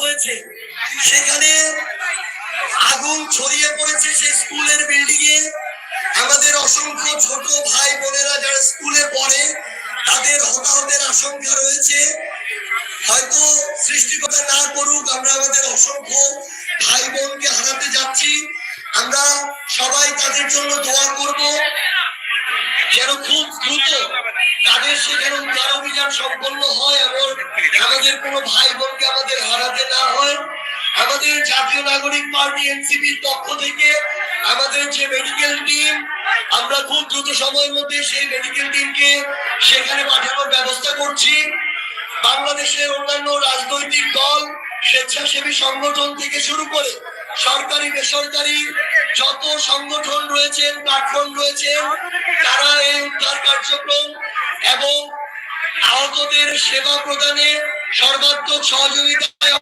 হয়েছে। সেখানে আগুন ছড়িয়ে পড়েছে সে স্কুলের বিল্ডিং এ। আমাদের অসংখ্য ছোট ভাই বোনেরা যারা স্কুলে পড়ে আশঙ্কা রয়েছে। হয়তো সৃষ্টিকর্তা না করুক, আমরা আমাদের অসংখ্য ভাই বোনকে হারাতে যাচ্ছি। আমরা সবাই তাদের জন্য দোয়া করব। যেন খুব দ্রুত তাদের সেখানে উদ্ধার অভিযান সম্পন্ন হয় এবং আমাদের কোনো ভাই বোনকে আমাদের হারাতে না হয়। আমাদের জাতীয় নাগরিক পার্টি, এনসিপির পক্ষ থেকে আমাদের যে মেডিকেল টিম আমরা খুব দ্রুত সময়ের মধ্যে সেই মেডিকেল টিমকে সেখানে পাঠানোর ব্যবস্থা করছি। বাংলাদেশের অন্যান্য রাজনৈতিক দল, স্বেচ্ছাসেবী সংগঠন থেকে শুরু করে সরকারি, বেসরকারি যত সংগঠন রয়েছেন প্ল্যাটফর্ম রয়েছেন তারা এই উদ্ধার কার্যক্রম এবং আহতদের সেবা প্রদানে সর্বাত্মক সহযোগিতায়